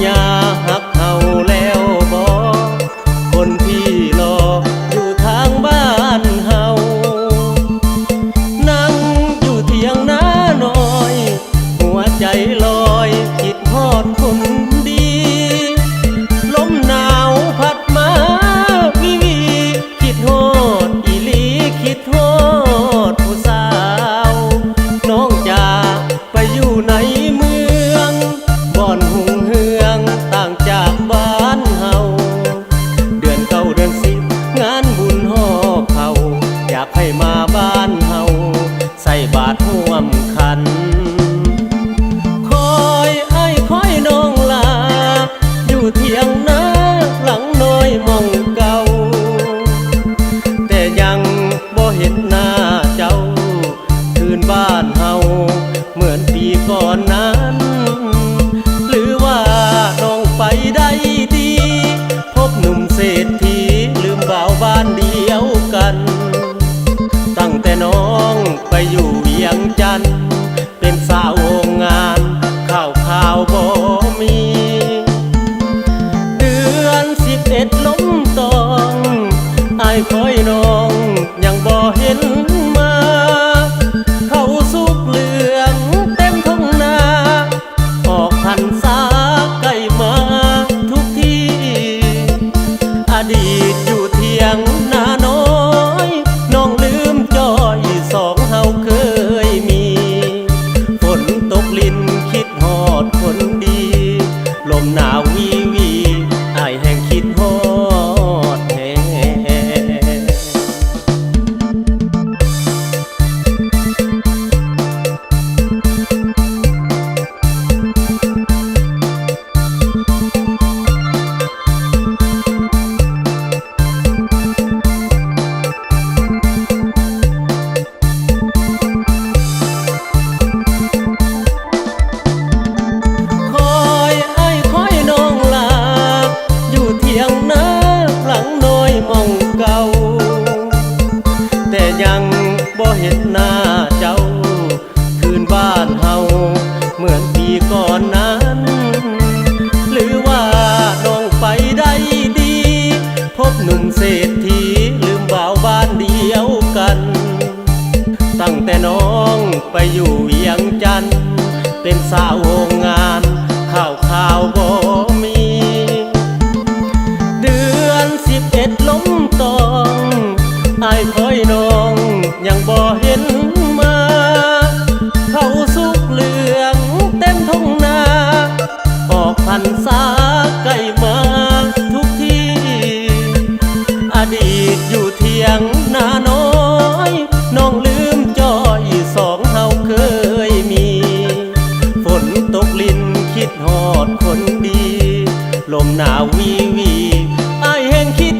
soñar. trắng tranh นหน้าเจ้า คืนบ้านเฮาเหมือนปีก่อนนั้น หรือว่าน้องไปได้ดี พบหนุ่มเศรษฐีลืมบ่าวบ้านเดียวกัน ตั้งแต่น้องไปอยู่เวียงจันทน์เป็นสาวโรงงานข้าวข้าวบ่มี เดือนสิบเอ็ดล้มตอง ไอายคอยน้อง ยังบ่เห็นมา เขาสุกเหลืองเต็มทุ่งนาออกพันษาใกล้มาทุกทีอดีตอยู่เทียงนาน้อยน้องลืมจอยสองเฮาเคยมี ฝนตกลินคิดฮอดคนดี ลมหนาววีวีไอเฮงคิด